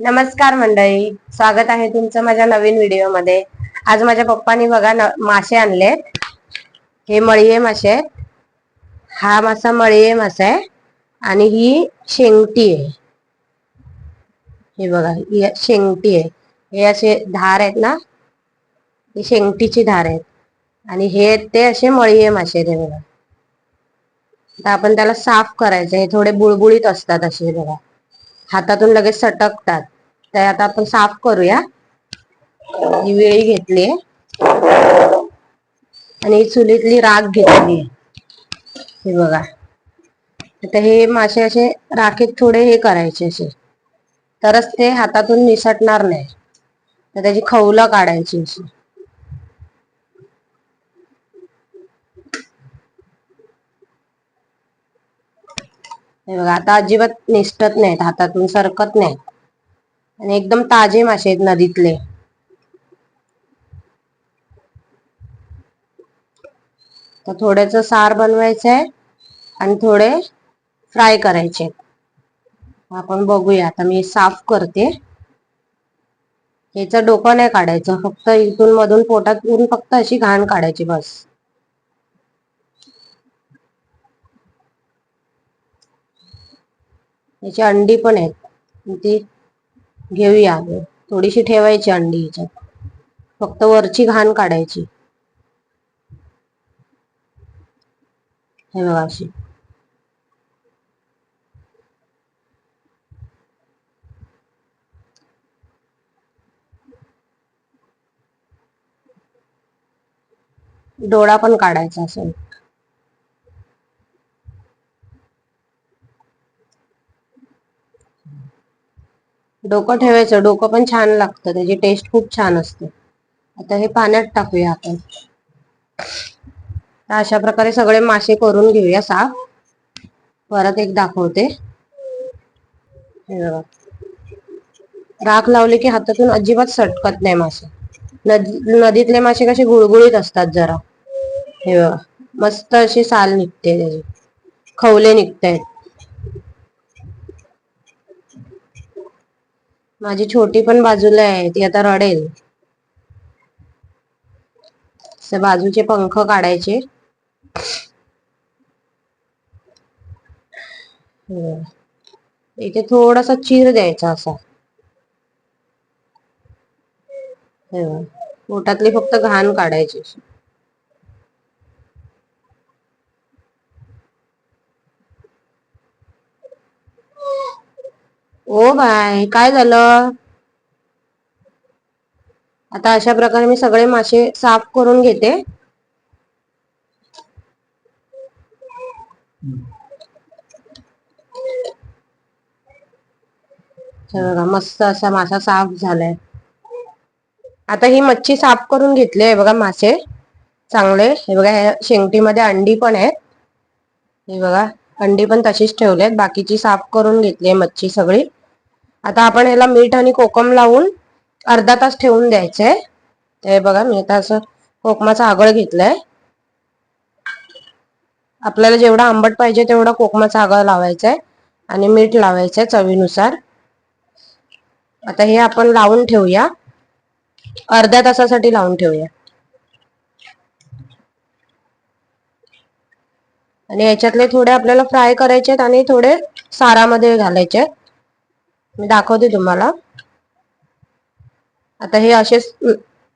नमस्कार मंडळी. स्वागत आहे तुमचं माझ्या नवीन व्हिडिओमध्ये. आज माझ्या पप्पानी बघा मासे आणलेत हे मळीये मासे. हा मासा मळीये मासा. आहे आणि ही शेंगटी आहे हे बघा ही शेंगटी आहे हे असे धार आहेत ना? ही शेंगटीची धार आहेत. आणि हे ते असे मळीये मासे आहेत बघा. आता आपण त्याला साफ करायचं. हे थोडे बुळबुळीत असतात असे बघा. हातातून लगेच सटकतात. तर आता आपण साफ करूया. ही वेळी घेतली आणि ही चुलीतली राख घेतली हे बघा. आता हे मासे असे राखेत थोडे हे करायचे असे. तरच ते हातातून निसटणार नाही. तर त्याची खवलं काढायची अशी. हे बघा आता अजिबात निसटत नाहीत हातातून सरकत नाहीत. आणि एकदम ताजे मासे आहेत नदीतले. तर थोड्याच सार बनवायचं आहे आणि थोडे फ्राय करायचे आपण बघूया आता मी साफ करते. याचं डोकं नाही काढायचं फक्त इथून मधून पोटातून फक्त अशी घाण काढायची बस. याची अंडी पण आहेत. ती घेऊया थोडीशी ठेवायची अंडी याच्यात. फक्त वरची घाण काढायची. हे बघा अशी. डोळा पण काढायचा असेल. डोकं ठेवायचं डोकं पण छान लागतं त्याची टेस्ट खूप छान असते. आता हे पाण्यात टाकूया आपण. अशा प्रकारे सगळे मासे करून घेऊया साफ. परत एक दाखवते. राख लावले की हातातून अजिबात सटकत नाही मासे. नदी नदीतले मासे कसे गुळगुळीत असतात जरा. हे बघा. मस्त अशी साल निघते त्याची. खवले निघतायत. माझी छोटी पण बाजूला आहे ती आता रडेल. बाजूचे पंख काढायचे. इथे थोडासा चीर द्यायचा असा. पोटातली फक्त घाण काढायची. ओ बाय काय झालं? आता अशा प्रकारे मी सगळे मासे साफ करून घेते. बघा मस्त असा मासा साफ झालाय. आता ही मच्छी साफ करून घेतली आहे बघा मासे. चांगले. हे बघा ह्या शेंगटीमध्ये अंडी पण आहेत. हे बघा अंडी पण तशीच ठेवले आहेत बाकीची साफ करून घेतली आहे मच्छी सगळी. आता आपण ह्याला मीठ आणि कोकम लावून अर्धा तास ठेवून द्यायचे ते बघा मी आता असं कोकमाचा आगळ घेतलंय. आपल्याला जेवढा आंबट पाहिजे तेवढा कोकमाचा आगळ लावायचा आहे आणि मीठ लावायचंय चवीनुसार. आता हे आपण लावून ठेवूया. अर्ध्या तासासाठी लावून ठेवूया. आणि याच्यातले थोडे आपल्याला फ्राय करायचे आणि थोडे सारामध्ये घालायचे आहेत मी दाखवते तुम्हाला. आता हे असेच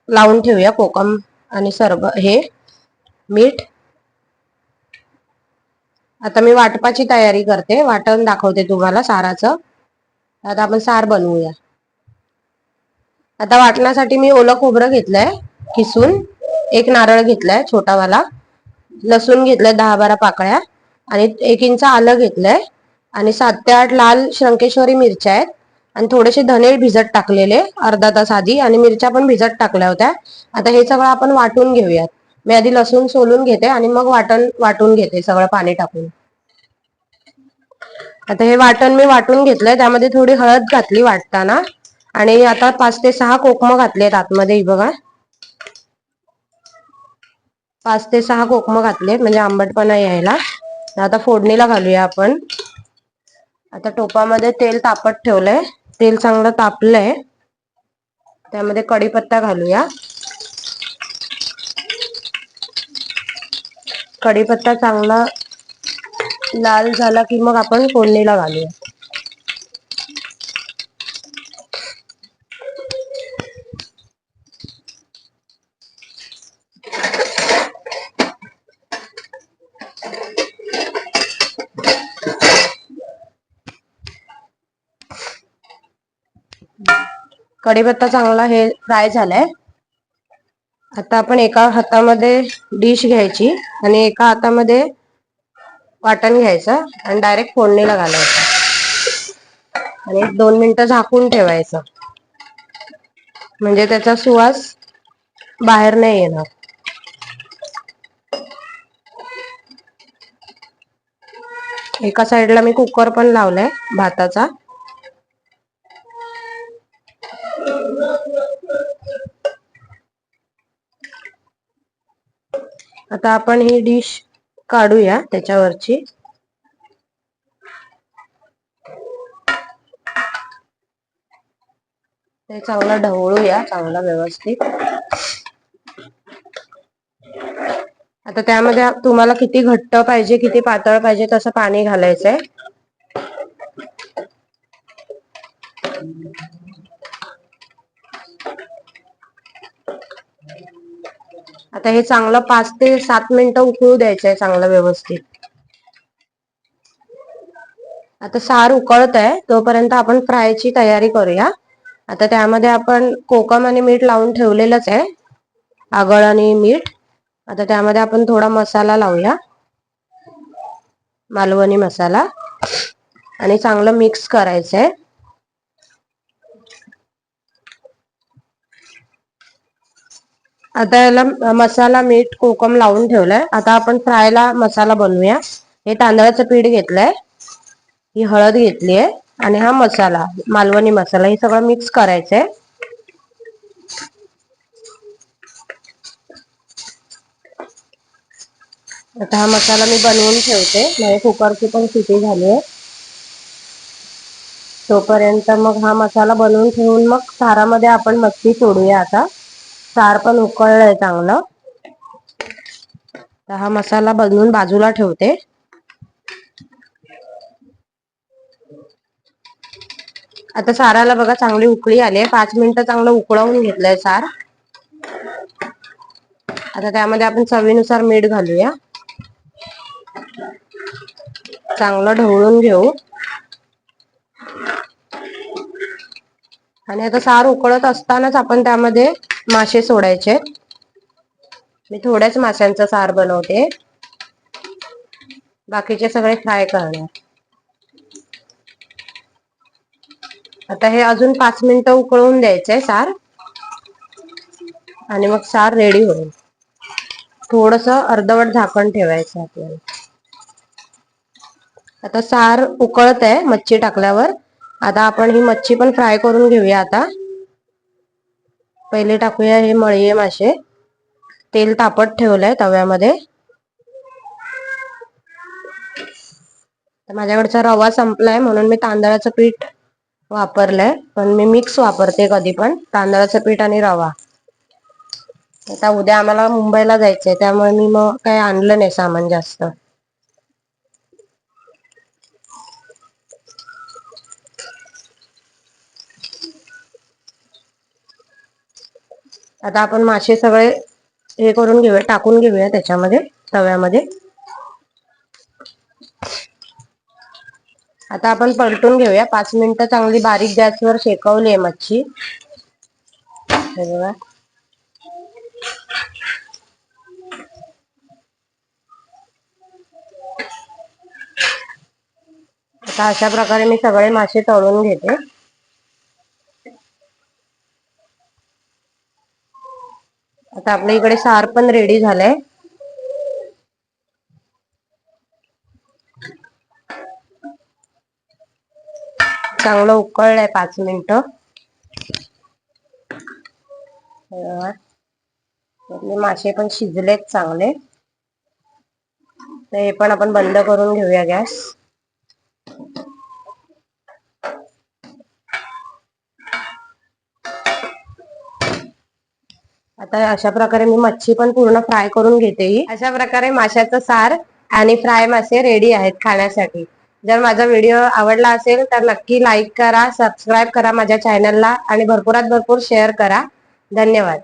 लावून ठेवूया कोकम आणि सर्ब हे मीठ. आता मी वाटपाची तयारी करते. वाटण दाखवते तुम्हाला साराचं. आता आपण सार बनवूया. आता वाटण्यासाठी मी ओलं खोबरं घेतलंय किसून. एक नारळ घेतलाय छोटावाला. लसूण घेतलाय दहा बारा पाकळ्या. आणि एक इंच आलं घेतलंय. आणि सात ते आठ लाल शंकेश्वरी मिरच्या आहेत. आणि थोडेसे धने भिजत टाकलेले अर्धा तास आधी आणि मिरच्या पण भिजत टाकल्या होत्या. आता हे सगळं आपण वाटून घेऊयात. मी आधी लसूण सोलून घेते आणि मग वाटण वाटून घेते सगळं पाणी टाकून. आता हे वाटण मी वाटून घेतलंय त्यामध्ये थोडी हळद घातली वाटताना. आणि आता पाच ते सहा कोकम घातलेत आतमध्ये बघा. पाच ते सहा कोकम घातले म्हणजे आंबटपणा यायला. आता फोडणीला घालूया आपण. आता टोपामध्ये तेल तापत ठेवलंय. तेल चांगलं तापलंय. त्यामध्ये कढीपत्ता घालूया. कढीपत्ता चांगला लाल झाला की मग आपण फोडणीला घालूया. कढीपत्ता चांगला हे फ्राय झालाय. आता आपण एका हातामध्ये डिश घ्यायची आणि एका हातामध्ये वाटण घ्यायचं आणि डायरेक्ट फोडणीला घालायचं. आणि दोन मिनिटं झाकून ठेवायचं. म्हणजे त्याचा सुवास बाहेर नाही येणार. एका साइडला मी कुकर पण लावलाय भाताचा. आता आपण ही डिश काढूया त्याच्यावरची. ते चांगलं ढवळूया चांगला व्यवस्थित. आता त्यामध्ये तुम्हाला किती घट्ट पाहिजे किती पातळ पाहिजे तसं पाणी घालायचंय. आता हे चांगलं पाच ते सात मिनिटं उकळू द्यायचं आहे चांगलं व्यवस्थित. आता सार उकळत आहे तोपर्यंत आपण फ्रायची तयारी करूया. आता त्यामध्ये आपण कोकम आणि मीठ लावून ठेवलेलंच आहे आगळ आणि मीठ. आता त्यामध्ये आपण थोडा मसाला लावूया मालवणी मसाला. आणि चांगलं मिक्स करायचंय. आता याला मसाला मीठ कोकम लावून ठेवलाय. आता आपण फ्रायला मसाला बनवूया. हे तांदळाचं पीठ घेतलंय. ही हळद घेतली आहे आणि हा मसाला मालवणी मसाला हे सगळं मिक्स करायचंय. आता हा मसाला मी बनवून ठेवते. म्हणजे कुकरची पण सिटी झाली आहे तोपर्यंत मग हा मसाला बनवून ठेवून मग सारामध्ये आपण मच्छी सोडूया आता. सार पण उकळलंय चांगलं. तर हा मसाला बनवून बाजूला ठेवते. आता साराला बघा चांगली उकळी आली आहे. पाच मिनिटं चांगलं उकळवून घेतलंय सार. आता त्यामध्ये आपण चवीनुसार मीठ घालूया. चांगलं ढवळून घेऊ. आणि आता सार उकळत असतानाच आपण त्यामध्ये मासे सोडायचे मी थोड्याच माशांचा सार बनवते. बाकीचे सगळे फ्राय करणार. आता हे अजून पाच मिनिटं उकळून द्यायचंय सार. आणि मग सार रेडी होईल. थोडस अर्धवट झाकण ठेवायचं आपल्याला. आता सार उकळत आहे मच्छी टाकल्यावर. आता आपण ही मच्छी पण फ्राय करून घेऊया आता. पहिले टाकूया हे मळीये मासे. तेल तापत ठेवलंय तव्यामध्ये. माझ्याकडचा रवा संपलाय म्हणून मी तांदळाचं पीठ वापरलंय. पण मी मिक्स वापरते कधी पण तांदळाचं पीठ आणि रवा. आता उद्या आम्हाला मुंबईला जायचंय त्यामुळे मी मग काही आणलं नाही सामान जास्त. आता आपण मासे सगळे हे करून घेऊया टाकून घेऊया त्याच्यामध्ये तव्यामध्ये. आता आपण पलटून घेऊया. पाच मिनिटं चांगली बारीक गॅसवर शेकवली आहे मच्छी. बघा. आता अशा प्रकारे मी सगळे मासे तळून घेते. आता आपल्या इकडे सार पण रेडी झालंय. चांगलं उकळलंय पाच मिनिट. मासे पण शिजलेत चांगले. तर हे पण आपण बंद करून घेऊया गॅस. आता अशा प्रकारे मी मच्छी पण पूर्ण फ्राय करून घेते ही. अशा प्रकारे माशाचं सार आणि फ्राय मासे रेडी आहेत खाण्यासाठी. जर माझा व्हिडिओ आवडला असेल तर नक्की लाईक करा सबस्क्राईब करा माझ्या चॅनलला आणि भरपुरात भरपूर शेअर करा. धन्यवाद.